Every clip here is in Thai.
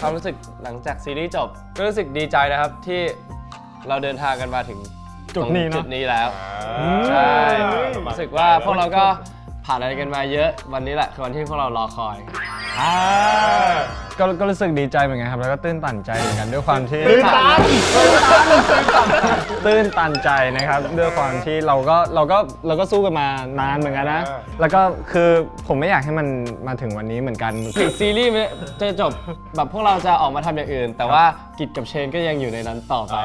ความรู้สึกหลังจากซีรีส์จบ ก็รู้สึกดีใจนะครับที่เราเดินทางกันมาถึงจุดนี้ตรงเนอะจุดนี้แล้ว ใช่รู้สึกว่าพวกเราก็ผ่านอะไรกันมาเยอะ วันนี้แหละคือวันที่พวกเรารอคอย ก็ก็รู้สึกดีใจเหมือนกันครับ แล้วก็ตื้นตันใจเหมือนกันด้วยความที่ ตื่นตันตื้นตัน ใจนะครับด้วยความที่เราก็เราก็เราก็สู้กันมานานเหมือนกันนะเออแล้วก็คือผมไม่อยากให้มันมาถึงวันนี้เหมือนกัน ถึงซีรีส์จะจบแบบพวกเราจะออกมาทำอย่างอื่น แต่ว่ากิจกับเชนก็ยังอยู่ในนั้นต่อไป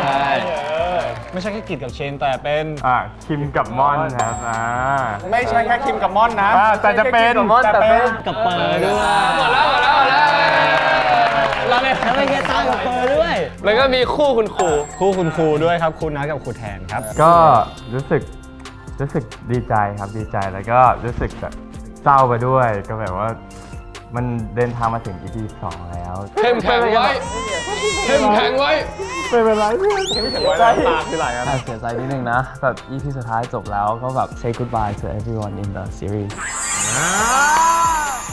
ใช่ไม่ใช่แค่กิจกับเชนแต่เป็นอ่าคิมกับม่อนครับอ่าไม่ใช่แค่คิมกับม่อนนะอ่าแต่จะเป็นแต่เป็นกับเปอร์ด้วยหมดแล้วหมดแล้วหมดแล้วเราเลยแล้วเป็นแค่ตากับเปอร์ด้วย แล้วก็มีคู่คุณครู คู่คุณครูด้วยครับคุณนัทกับครูแทนครับ ก็รู้สึกรู้สึกดีใจครับดีใจแล้วก็รู้สึกแบบเศร้าไปด้วย ก็แบบว่ามันเดินทางมาถึง EP 2แล้วเข้มแข็งไว้ เข้มแข็งไว้ ไม่เป็นไรเพื่อนหัวใจตาคือไหลอะเสียใจนิดนึงนะ แบบ EP สุดท้ายจบแล้วก็แบบ say goodbye to everyone in the series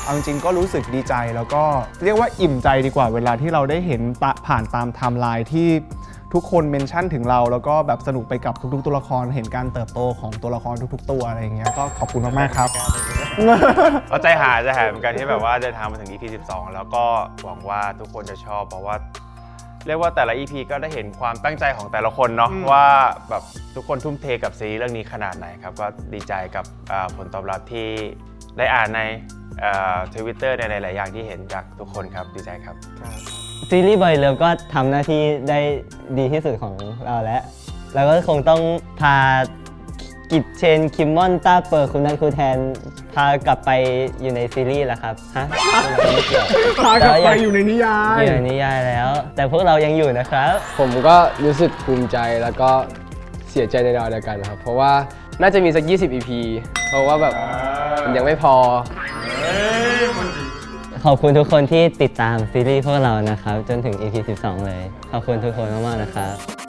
เอาจริงๆก็รู้สึกดีใจแล้วก็เรียกว่าอิ่มใจดีกว่าเวลาที่เราได้เห็นตะผ่านตามไทม์ไลน์ที่ทุกคนเมนชั่นถึงเรา แล้วก็แบบสนุกไปกับทุก ๆ ตัวละครเห็นการเติบโตของตัวละครทุก ๆ ตัวอะไรอย่างเงี้ยก็ขอบคุณมากๆครับเราใจหายใจหายเหมือนกันที่แบบว่าเดินทางมาถึง EP 12 แล้วก็หวังว่าทุกคนจะชอบเพราะว่า เรียกว่าแต่ละ EP ก็ได้เห็นความตั้งใจของแต่ละคนเนาะว่าแบบทุกคนทุ่มเทกับซีรีส์เรื่องนี้ขนาดไหนครับก็ดีใจกับอ่าผลตอบรับที่ได้อ่านใน ทวิตเตอร์ในหลายๆอย่างที่เห็นจากทุกคนครับดีใจครับ ซีรีส์บอยเลิฟก็ทำหน้าที่ได้ดีที่สุดของเราแล้วแล้วก็คงต้องพากิจเชน คิมมอนต้าเปิร์คุณนัทครูแทน พากลับไปอยู่ในซีรีส์แล้วครับ ฮะไม่เกี่ยวพากลับไปอยู่ในนิยายอยู่ในนิยายแล้ว แต่พวกเรายังอยู่นะครับ ผมก็รู้สึกภูมิใจแล้วก็เสียใจในดาวเดียวกันครับ เพราะว่าน่าจะมีสัก 20 EP เพราะว่าแบบมันยังไม่พอ ขอบคุณทุกคนที่ติดตามซีรีส์พวกเรานะครับ จนถึง EP 12 เลย ขอบคุณทุกคนมากๆนะครับ